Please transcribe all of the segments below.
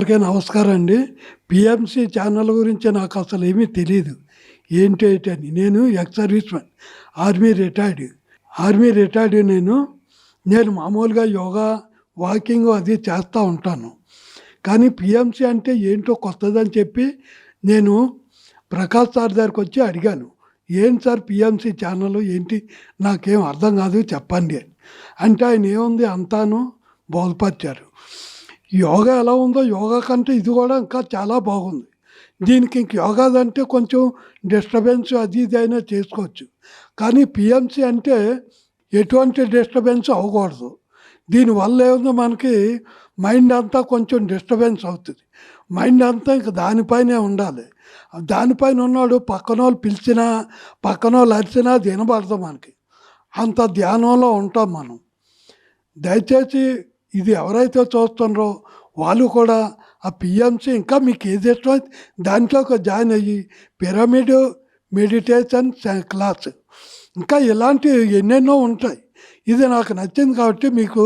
అందరికీ నమస్కారం అండి. పిఎంసి ఛానల్ గురించి నాకు అసలు ఏమీ తెలియదు ఏంటి ఏంటి అని. నేను ex servicemen army retired. Army retired నేను. నేను మామూలుగా యోగా వాకింగ్ అది చేస్తూ ఉంటాను. కానీ పిఎంసి అంటే ఏంటో కొత్తదని చెప్పి నేను ప్రకాష్ సార్ దగ్గరికి వచ్చి అడిగాను. ఏంటి సార్ పిఎంసి ఛానల్? ఏంటి? నాకేం అర్థం కాదు చెప్పండి అంటే ఆయన ఏముంది అంతాను బోధపరిచారు. యోగా ఎలా ఉందో యోగా కంటే ఇది కూడా ఇంకా చాలా బాగుంది. దీనికి ఇంక యోగా అంటే కొంచెం డిస్టర్బెన్స్ అది ఇది అయినా చేసుకోవచ్చు. కానీ పిఎంసి అంటే ఎటువంటి డిస్టర్బెన్స్ అవ్వకూడదు. దీనివల్ల ఏముందో మనకి? మైండ్ అంతా కొంచెం డిస్టర్బెన్స్ అవుతుంది. మైండ్ అంతా ఇంక దానిపైనే ఉండాలి. దానిపైన ఉన్నాడు పక్కన వాళ్ళు పిలిచినా పక్కన వాళ్ళు అరిచినా తినబడదు మనకి. అంత ధ్యానంలో ఉంటాం మనం. దయచేసి ఇది ఎవరైతే చూస్తున్నారో వాళ్ళు కూడా ఆ పిఎంసీ ఇంకా మీకు ఏది ఇష్టం అయితే దాంట్లోకి జాయిన్ అయ్యి పిరమిడ్ మెడిటేషన్ క్లాస్. ఇంకా ఇలాంటి ఎన్నెన్నో ఉంటాయి. ఇది నాకు నచ్చింది కాబట్టి మీకు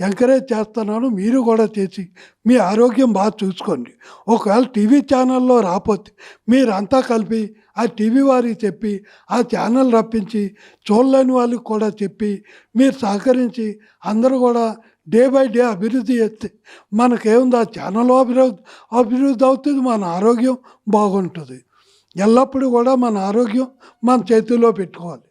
ఎంకరేజ్ చేస్తున్నాను. మీరు కూడా చేసి మీ ఆరోగ్యం బాగా చూసుకోండి. ఒకవేళ టీవీ ఛానల్లో రాకపోతే మీరంతా కలిపి ఆ టీవీ వారికి చెప్పి ఆ ఛానల్ రప్పించి చూడలేని వాళ్ళకి కూడా చెప్పి మీరు సహకరించి అందరూ కూడా డే బై డే అభివృద్ధి చేస్తే మనకేముంది? ఆ ఛానల్ అభివృద్ధి అభివృద్ధి అవుతుంది మన ఆరోగ్యం బాగుంటుంది. ఎల్లప్పుడూ కూడా మన ఆరోగ్యం మన చేతుల్లో పెట్టుకోవాలి.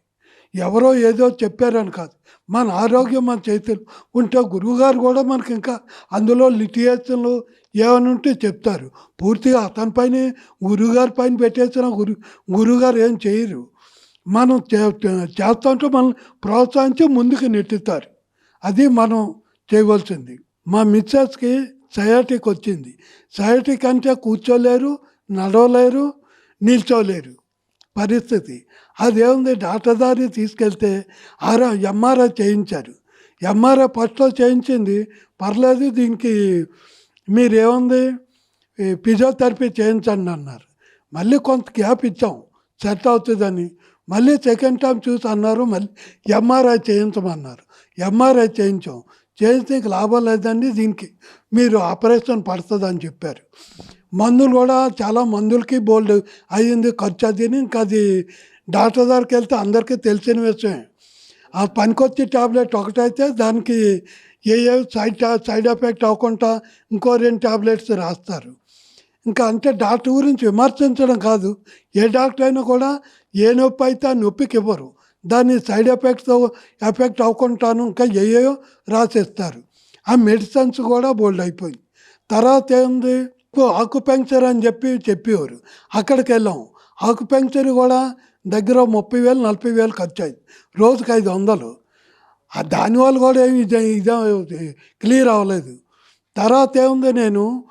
ఎవరో ఏదో చెప్పారని కాదు. మన ఆరోగ్యం మన చేతులు ఉంటే గురువుగారు కూడా మనకి ఇంకా అందులో లిటిగేషన్లు ఏమైనా ఉంటే చెప్తారు. పూర్తిగా అతని పైన గురువుగారి పైన పెట్టేసిన గురు గురువుగారు ఏం చేయరు. మనం చే- చేస్తుంటే మనం ప్రోత్సహించి ముందుకు నెట్టుతారు. అది మనం చేయవలసింది. మా మిస్సెస్కి సయాటిక్ వచ్చింది. సయాటిక్ అంటే కూర్చోలేరు నడవలేరు నిల్చోలేరు పరిస్థితి. అదేముంది డాక్టర్ దారి తీసుకెళ్తే ఆరా ఎంఆర్ఐ చేయించారు. ఎంఆర్ఐ ఫస్ట్లో చేయించింది. పర్లేదు దీనికి మీరేముంది? ఫిజియోథెరపీ చేయించండి అన్నారు. మళ్ళీ కొంత గ్యాప్ ఇచ్చాం. సెట్ అవుతుందని. మళ్ళీ సెకండ్ టైం చూసి అన్నారు. మళ్ళీ ఎంఆర్ఐ చేయించమన్నారు. ఎంఆర్ఐ చేయించాం. చేస్తే లాభం లేదండి దీనికి. మీరు ఆపరేషన్ పడుతుందని చెప్పారు. మందులు కూడా చాలా మందులకి బోల్డ్ అయ్యింది ఖర్చు అది ఇంకా అది డాక్టర్ దగ్గరికి వెళ్తే అందరికీ తెలిసిన విషయం. ఆ పనికొచ్చే టాబ్లెట్ ఒకటైతే దానికి ఏ ఏ సైడ్ సైడ్ ఎఫెక్ట్ అవ్వకుండా ఇంకో రెండు టాబ్లెట్స్ రాస్తారు. ఇంకా అంటే డాక్టర్ గురించి విమర్శించడం కాదు. ఏ డాక్టర్ అయినా కూడా ఏ నొప్పి అయితే ఆ నొప్పికి ఇవ్వరు. దాన్ని సైడ్ ఎఫెక్ట్స్ ఎఫెక్ట్ అవ్వకుండాను ఇంకా ఏయో రాసిస్తారు. ఆ మెడిసిన్స్ కూడా బోల్డ్ అయిపోయింది. తర్వాత ఏంది? ఆకుపెంక్చర్ అని చెప్పి చెప్పేవారు. అక్కడికి వెళ్ళాం. ఆకుపెంక్చర్ కూడా దగ్గర ముప్పై వేలు నలభై వేలు ఖర్చు అయింది రోజుకి ఐదు వందలు. దానివల్ల కూడా ఏమి ఇదే క్లియర్ అవ్వలేదు. తర్వాత ఏముంది నేను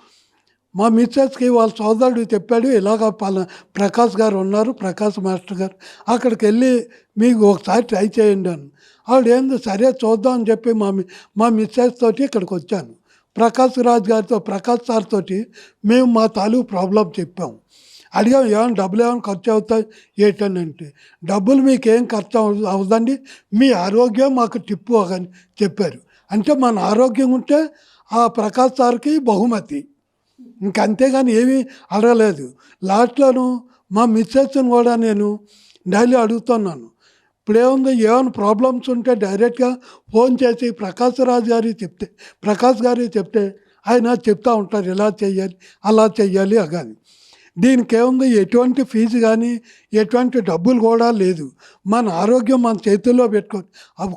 మా మిస్సెస్కి వాళ్ళ సోదరుడు చెప్పాడు ఇలాగ పల ప్రకాష్ గారు ఉన్నారు ప్రకాష్ మాస్టర్ గారు. అక్కడికి వెళ్ళి మీకు ఒకసారి ట్రై చేయండి అని. ఆవిడ ఏంది సరే చూద్దాం అని చెప్పి మా మా మిస్సెస్ తోటి ఇక్కడికి వచ్చాను. ప్రకాష్ రాజ్ గారితో ప్రకాష్ సార్ తోటి మేము మా తాలూకు ప్రాబ్లం చెప్పాము అడిగాం ఏమైనా డబ్బులు ఏమైనా ఖర్చు అవుతాయి? ఏంటని అంటే. డబ్బులు మీకు ఏం ఖర్చు అవ- అవదండి? మీ ఆరోగ్యం మాకు టిప్పు అని చెప్పారు. అంటే మన ఆరోగ్యం ఉంటే ఆ ప్రకాష్ సార్కి బహుమతి. ఇంక అంతేగాని ఏమీ అడగలేదు. లాస్ట్లోను మా మిస్సెస్ని కూడా నేను డైలీ అడుగుతున్నాను. ఇప్పుడేముంది ఏమైనా ప్రాబ్లమ్స్ ఉంటే డైరెక్ట్గా ఫోన్ చేసి ప్రకాష్ రాజు గారికి చెప్తే ప్రకాష్ గారికి చెప్తే ఆయన చెప్తూ ఉంటారు ఇలా చేయాలి అలా చేయాలి అగాని. దీనికి ఏముంది ఎటువంటి ఫీజు కానీ ఎటువంటి డబ్బులు కూడా లేదు. మన ఆరోగ్యం మన చేతుల్లో పెట్టుకొని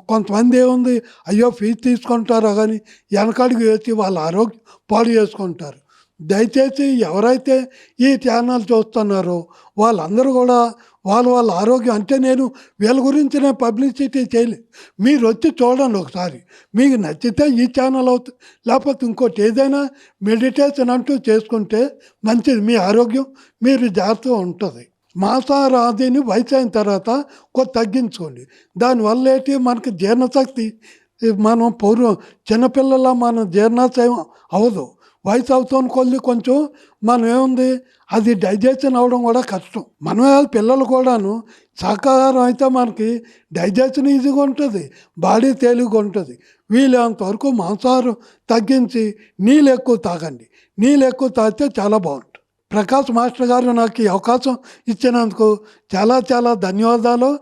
కొంతమంది ఏముంది అయ్యో ఫీజు తీసుకుంటారో కానీ వెనకడికి వేసి వాళ్ళ ఆరోగ్యం పాడు చేసుకుంటారు. దయచేసి ఎవరైతే ఈ ఛానల్ చూస్తున్నారో వాళ్ళందరూ కూడా వాళ్ళ వాళ్ళ ఆరోగ్యం అంటే నేను వీళ్ళ గురించి నేను పబ్లిసిటీ చేయలే. మీరు వచ్చి చూడండి ఒకసారి. మీకు నచ్చితే ఈ ఛానల్ అవుతుంది లేకపోతే ఇంకోటి ఏదైనా మెడిటేషన్ అంటూ చేసుకుంటే మంచిది. మీ ఆరోగ్యం మీరు జాగ్రత్తగా ఉంటుంది. మాంసాహారాదిని వయసు అయిన తర్వాత కొద్ది తగ్గించుకోండి. దానివల్ల ఏంటి? మనకి జీర్ణశక్తి మనం పూర్వం చిన్నపిల్లల మనం జీర్ణాశయం అవదు వయసు అవుతున్న కొద్ది కొంచెం. మనం ఏముంది? అది డైజెషన్ అవ్వడం కూడా కష్టం. మనమే పిల్లలు కూడాను. శాకాహారం అయితే మనకి డైజెషన్ ఈజీగా ఉంటుంది. బాడీ తేలిగ్గా ఉంటుంది. వీలైనంత వరకు మాంసాహారం తగ్గించి నీళ్ళు ఎక్కువ తాగండి. నీళ్ళు ఎక్కువ తాగితే చాలా బాగుంటుంది. ప్రకాష్ మాస్టర్ గారు నాకు ఈ అవకాశం ఇచ్చినందుకు చాలా చాలా ధన్యవాదాలు.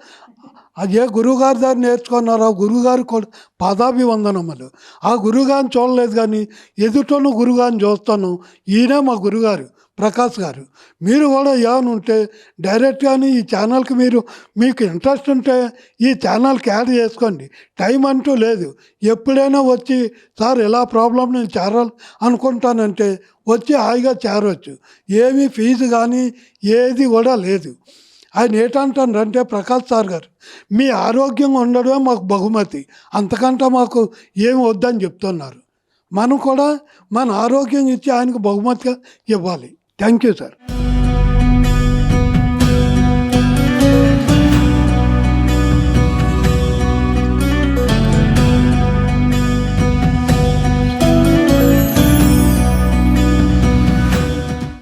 అది ఏ గురువుగారి దగ్గర నేర్చుకున్నారో. ఆ గురువుగారు కూడా పాదాభివందనములు. ఆ గురువుగారిని చూడలేదు కానీ ఎదుటను గురువుగారిని చూస్తాను. ఈయనే మా గురుగారు ప్రకాష్ గారు. మీరు కూడా ఏమైనా ఉంటే డైరెక్ట్గానే ఈ ఛానల్కి మీరు మీకు ఇంట్రెస్ట్ ఉంటే ఈ ఛానల్కి యాడ్ చేసుకోండి. టైం అంటూ లేదు. ఎప్పుడైనా వచ్చి సార్ ఇలా ప్రాబ్లం నేను చేరాలి అనుకుంటానంటే వచ్చి హాయిగా చేరవచ్చు ఏమీ ఫీజు కానీ ఏది కూడా లేదు. ఆయన ఏంటంటారంటే ప్రకాష్ సార్ గారు మీ ఆరోగ్యంగా ఉండడమే మాకు బహుమతి అంతకంటే మాకు ఏమి వద్దని చెప్తున్నారు. మనం కూడా మన ఆరోగ్యం ఇచ్చి ఆయనకు బహుమతిగా ఇవ్వాలి. Thank you sir.